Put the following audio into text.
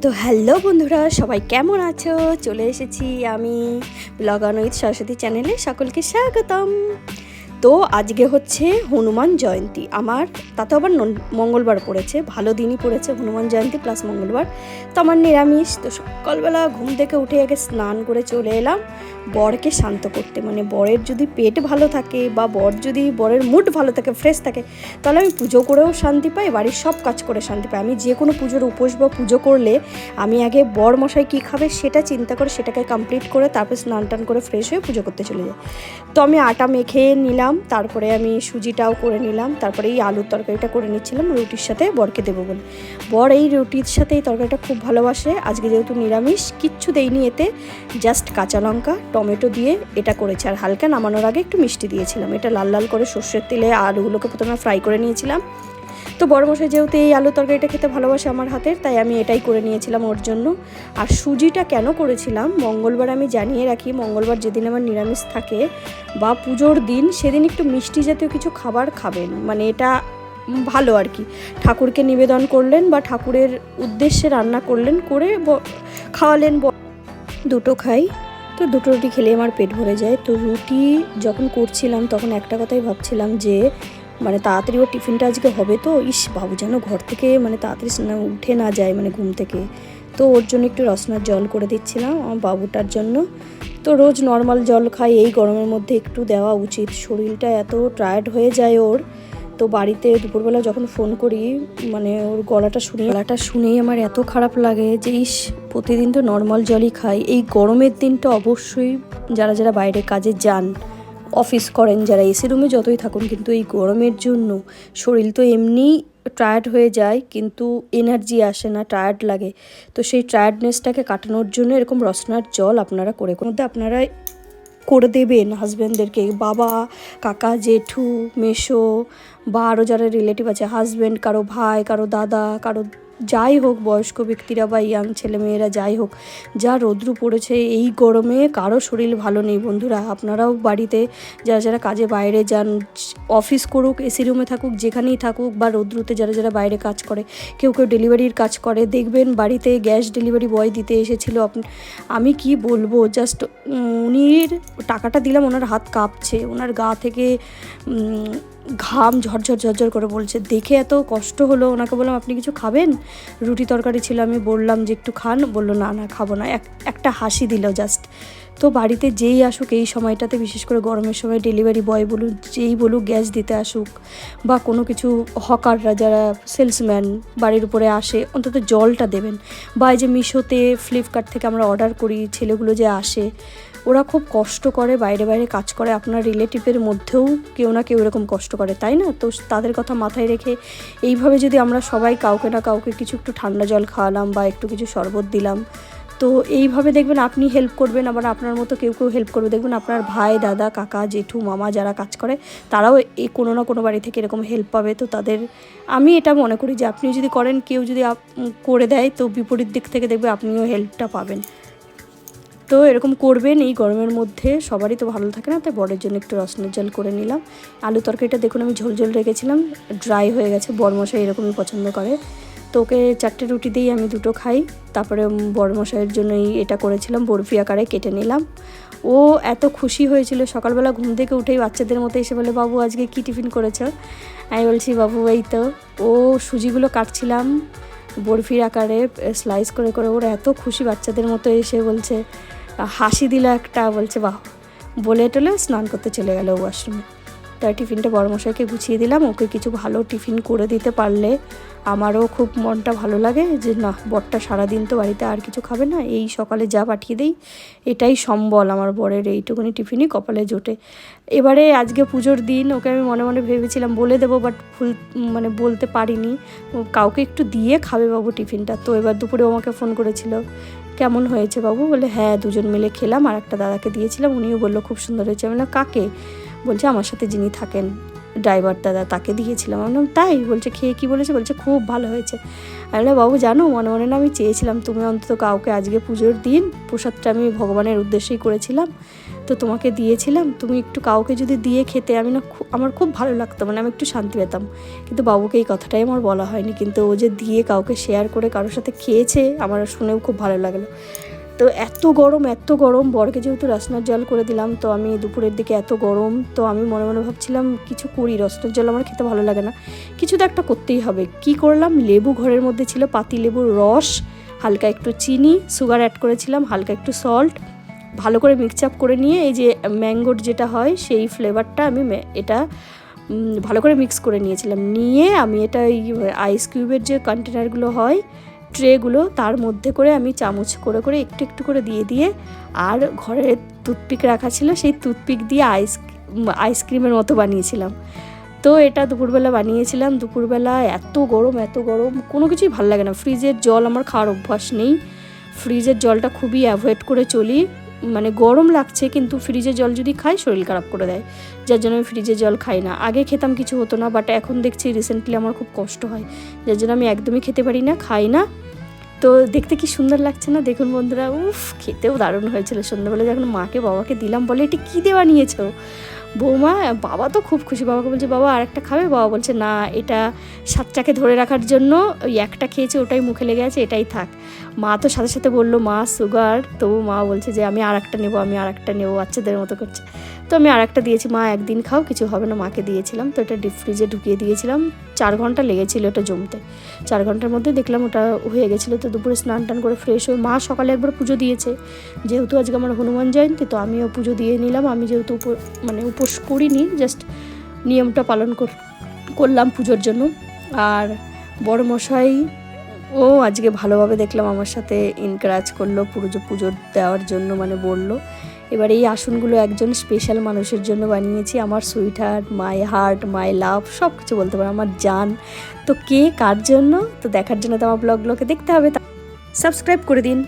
তো হ্যালো বন্ধুরা, সবাই কেমন আছো? চলে এসেছি আমি ব্লগ অনৈত সরস্বতী চ্যানেলে সকলকে স্বাগতম। তো আজকে হচ্ছে হনুমান জয়ন্তী। আমার তাতে আবার মঙ্গলবার পড়েছে, ভালো দিনই পড়েছে হনুমান জয়ন্তী প্লাস মঙ্গলবার। তো আমার নিরামিষ, তো সকালবেলা ঘুম থেকে উঠে আগে স্নান করে চলে এলাম। বরকে শান্ত করতে মানে বরের যদি পেট ভালো থাকে বা বর যদি বরের মুড ভালো থাকে ফ্রেশ থাকে, তাহলে আমি পুজো করেও শান্তি পাই, বাড়ির সব কাজ করে শান্তি পাই। আমি যে কোনো পুজোর উপোস বা পুজো করলে আমি আগে বর মশাই কী খাবে সেটা চিন্তা করে সেটাকে কমপ্লিট করে তারপর স্নান টান করে ফ্রেশ হয়ে পুজো করতে চলে যাই। তো আমি আটা মেখে নিলাম তারপরে আমি সুজিটাও করে নিলাম, তারপরে এই আলুর তরকারিটা করে নিচ্ছিলাম, রুটির সাথে বরকে দেবো বলে। বর এই রুটির সাথে এই তরকারিটা খুব ভালোবাসে, আজকে যেহেতু নিরামিষ, কিচ্ছু দেইনি এতে, জাস্ট কাঁচা লঙ্কা, টমেটো দিয়ে এটা করেছে। আর হালকা নামানোর আগে একটু মিষ্টি দিয়েছিলাম, এটা লাল লাল করে সর্ষের তেলে আলুগুলোকে প্রথমে ফ্রাই করে নিয়েছিলাম তো বড় মশাই যেহেতু এই আলু তরকারিটা খেতে ভালোবাসে আমার হাতের, তাই আমি এটাই করে নিয়েছিলাম ওর জন্য। আর সুজিটা কেন করেছিলাম? মঙ্গলবার আমি জানিয়ে রাখি, মঙ্গলবার যেদিন আমার নিরামিষ থাকে বা পুজোর দিন, সেদিন একটু মিষ্টি জাতীয় কিছু খাবার খাবেন। মানে এটা ভালো আর কি। ঠাকুরকে নিবেদন করলেন বা ঠাকুরের উদ্দেশ্যে রান্না করলেন, করে খাওয়ালেন দুটো খাই। তো দুটো রুটি খেলে আমার পেট ভরে যায়। তো রুটি যখন করছিলাম, তখন একটা কথাই ভাবছিলাম যে মানে তাড়াতাড়ি ওর টিফিনটা আজকে হবে তো। ইস, বাবু যেন ঘর থেকে মানে তাড়াতাড়ি উঠে না যায় মানে ঘুম থেকে। তো ওর জন্য একটু রসনার জল করে দিচ্ছিলাম আমার বাবুটার জন্য। তো রোজ নর্মাল জল খাই, এই গরমের মধ্যে একটু দেওয়া উচিত। শরীরটা এত টায়ার্ড হয়ে যায় ওর। তো বাড়িতে দুপুরবেলা যখন ফোন করি মানে ওর গলাটা শুনে, গলাটা শুনেই আমার এত খারাপ লাগে যে, ইস, প্রতিদিন তো নর্মাল জলই খাই। এই গরমের দিনটা অবশ্যই যারা যারা বাইরে কাজে যান অফিস করেন যারা এসি রুমে যতই থাকুন, কিন্তু এই গরমের জন্য শরীর তো এমনি টায়ার্ড হয়ে যায়, কিন্তু এনার্জি আসে না টায়ার্ড লাগে। তো সেই টায়ার্ডনেসটাকে কাটানোর জন্য এরকম রসনার জল আপনারা করে মধ্যে আপনারা করে দেবেন হাজব্যান্ডদেরকে বাবা, কাকা, জেঠু মেশো বা আরও যারা রিলেটিভ আছে হাজব্যান্ড কারও ভাই, কারও দাদা, কারও যাই হোক, বয়স্ক ব্যক্তিরা বা ইয়াং ছেলেমেয়েরা যাই হোক, যা রৌদ্রু পড়েছে এই গরমে কারও শরীর ভালো নেই। বন্ধুরা, আপনারাও বাড়িতে যারা যারা কাজে বাইরে যান অফিস করুক এসি রুমে থাকুক, যেখানেই থাকুক বা রৌদ্রুতে যারা যারা বাইরে কাজ করে, কেউ কেউ ডেলিভারির কাজ করে, দেখবেন বাড়িতে গ্যাস ডেলিভারি বয় দিতে এসেছিল। আমি কি বলব? জাস্ট উনির টাকাটা দিলাম, ওনার হাত কাঁপছে, ওনার গা থেকে ঘাম ঝরঝর ঝরঝর করে বলছে, দেখে এত কষ্ট হলো, ওনাকে বললাম, আপনি কিছু খাবেন? রুটি তরকারি ছিল, আমি বললাম যে, একটু খান। বলল, না না, খাব না। এক, একটা হাসি দিল জাস্ট তো বাড়িতে যেই আসুক, এই সময়টাতে বিশেষ করে গরমের সময় ডেলিভারি বয় বলুন যেই বলুক গ্যাস দিতে আসুক, বা কোনো কিছু হকাররা যারা সেলসম্যান বাড়ির উপরে আসে, অন্তত জলটা দেবেন। বা এই যে মিশোতে ফ্লিপকার্ট থেকে আমরা অর্ডার করি, ছেলেগুলো যে আসে ওরা খুব কষ্ট করে, বাইরে বাইরে কাজ করে। আপনার রিলেটিভের মধ্যেও কেউ না কেউ এরকম কষ্ট করে, তাই না? তো তাদের কথা মাথায় রেখে এইভাবে যদি আমরা সবাই কাউকে না কাউকে কিছু একটু ঠান্ডা জল খাওয়ালাম বা একটু কিছু শরবত দিলাম, তো এইভাবে দেখবেন আপনি হেল্প করবেন। আবার আপনার মতো কেউ কেউ হেল্প করবে। দেখবেন আপনার ভাই, দাদা, কাকা, জেঠু, মামা যারা কাজ করে, তারাও এই কোনো না কোনো বাড়ি থেকে এরকম হেল্প পাবে। তো তাদের, আমি এটা মনে করি যে আপনি যদি করেন, কেউ যদি করে দেয়, তো বিপরীত দিক থেকে দেখবে আপনিও হেল্পটা পাবেন। তো এরকম করবেন, এই গরমের মধ্যে সবারই তো ভালো থাকে না, তাই বরের জন্য একটু রসনের জল করে নিলাম। আলু তরকারিটা দেখুন, আমি ঝোল ঝোল রেখেছিলাম ড্রাই হয়ে গেছে, বরমশাই এরকমই পছন্দ করে। তো ওকে চারটে রুটি দিয়েই আমি দুটো খাই, তারপরে বরমশাইয়ের জন্যই এটা করেছিলাম, বরফি আকারে কেটে নিলাম। ও এত খুশি হয়েছিল, সকালবেলা ঘুম থেকে উঠেই বাচ্চাদের মতো এসে বলে, বাবু, আজকে কী টিফিন করেছ? আমি বলছি, বাবু, এই তো। ও সুজিগুলো কাটছিলাম বরফির আকারে স্লাইস করে করে ওরা এত খুশি বাচ্চাদের মতো এসে বলছে, হাসি দিল একটা, বলছে, বাহ! বলে টলে স্নান করতে চলে গেল ওয়াশরুমে তাই টিফিনটা বড়মশাইকে গুছিয়ে দিলাম। ওকে কিছু ভালো টিফিন করে দিতে পারলে আমারও খুব মনটা ভালো লাগে যে, না, বরটা সারাদিন তো বাড়িতে আর কিছু খাবে না, এই সকালে যা পাঠিয়ে দেই, এটাই সম্বল আমার বরের এইটুকুনি টিফিনই কপালে জোটে। এবারে আজকে পুজোর দিন, ওকে আমি মনে মনে ভেবেছিলাম, বলে দেবো বাট ফুল মানে বলতে পারিনি। কাউকে একটু দিয়ে খাবে বাবু টিফিনটা। তো এবার দুপুরে আমাকে ফোন করেছিল, কেমন হয়েছে বাবু? বলে হ্যাঁ দুজন মিলে খেলাম আর একটা দাদাকে দিয়েছিলাম, উনিও বলল, খুব সুন্দর হয়েছে। আমি বললাম, কাকে? বলছে, আমার সাথে যিনি থাকেন ড্রাইভার দাদা, তাকে দিয়েছিলাম। আমি তাই? বলছে খেয়ে কি বলেছে? বলছে, খুব ভালো হয়েছে। আমি বাবু, জানো, মনে মনে না আমি চেয়েছিলাম, তুমি অন্তত কাউকে আজকে পুজোর দিন প্রসাদটা আমি ভগবানের উদ্দেশ্যেই করেছিলাম, তো তোমাকে দিয়েছিলাম, তুমি একটু কাউকে যদি দিয়ে খেতে, আমি না আমার খুব ভালো লাগতো মানে আমি একটু শান্তি পেতাম। কিন্তু বাবুকে এই কথাটাই আমার বলা হয়নি, কিন্তু ও যে দিয়ে কাউকে শেয়ার করে কারোর সাথে খেয়েছে, আমার শুনেও খুব ভালো লাগল। তো এত গরম এত গরম। বরকে যেহেতু রসনার জল করে দিলাম, তো আমি দুপুরের দিকে এত গরম, তো আমি মনে মনে ভাবছিলাম কিছু করি। রসনার জল আমার খেতে ভালো লাগে না। কিছু তো একটা করতেই হবে। কি করলাম? লেবু ঘরের মধ্যে ছিল পাতি লেবুর রস, হালকা একটু চিনি, সুগার অ্যাড করেছিলাম, হালকা একটু সল্ট ভালো করে মিক্স আপ করে নিয়ে এই যে ম্যাঙ্গোর যেটা হয়, সেই ফ্লেভারটা আমি এটা ভালো করে মিক্স করে নিয়েছিলাম। নিয়ে আমি এটা এই আইস কিউবের যে কন্টেনারগুলো হয় ট্রেগুলো তার মধ্যে করে আমি চামচ করে করে একটু একটু করে দিয়ে দিয়ে আর ঘরে টুথপিক রাখা ছিল, সেই টুথপিক দিয়ে আইস আইসক্রিমের মতো বানিয়েছিলাম। তো এটা দুপুরবেলা বানিয়েছিলাম। দুপুরবেলা এত গরম এত গরম, কোনো কিছুই ভালো লাগে না। ফ্রিজের জল আমার খাওয়ার অভ্যাস নেই। ফ্রিজের জলটা খুবই অ্যাভয়েড করে চলি। মানে গরম লাগছে কিন্তু ফ্রিজের জল যদি খাই, শরীর খারাপ করে দেয়। যার জন্য আমি ফ্রিজের জল খাই না। আগে খেতাম কিছু হতো না বাট এখন দেখছি রিসেন্টলি আমার খুব কষ্ট হয়। যার জন্য আমি একদমই খেতে পারি না, খাই না। তো দেখতে কি সুন্দর লাগছে না? দেখুন বন্ধুরা, উফ, খেতেও দারুণ হয়েছিল সন্ধ্যাবেলা। যখন মাকে, বাবাকে দিলাম, বলে, এটি কী দেওয়া নিয়েছো বৌমা, বাবা তো খুব খুশি। বাবাকে বলছে, বাবা আর একটা খাবে? বাবা বলছে, না, এটা সাতটাকে ধরে রাখার জন্য, ওই একটা খেয়েছে, ওটাই মুখে লেগে আছে, এটাই থাক। মা তো সাথে সাথে বলল, মা, সুগার। তবু মা বলছে যে, আমি আর একটা নেব, আমি আর একটা নেব, বাচ্চাদের মতো করছে। তো আমি আর একটা দিয়েছি, মা, একদিন খাও, কিছু হবে না। মাকে দিয়েছিলাম, তো এটা ডিপ ফ্রিজে ঢুকিয়ে দিয়েছিলাম। চার ঘণ্টা লেগেছিল ওটা জমতে। চার ঘণ্টার মধ্যে দেখলাম ওটা হয়ে গেছিল, তো দুপুরে স্নান টান করে ফ্রেশ হয়ে মা সকালে একবার পুজো দিয়েছে। যেহেতু আজকে আমার হনুমান জয়ন্তী, তো আমিও পুজো দিয়ে নিলাম। আমি যেহেতু মানে উপোস করিনি জাস্ট নিয়মটা পালন কর- করলাম পুজোর জন্য। আর বড় মশাই ও আজকে ভালোভাবে দেখলাম, আমার সাথে ইনকারেজ করল পুজো পুজোর দেওয়ার জন্য মানে বলল। এবার এই আসনগুলো একজন স্পেশাল মানুষের জন্য বানিয়েছি। আমার sweetheart my heart my love সব কিছু বলতে পারো। আমার জান, তো কে কার জন্য? তো দেখার জন্য তো আমার ব্লগগুলোকে দেখতে হবে। সাবস্ক্রাইব করে দিন।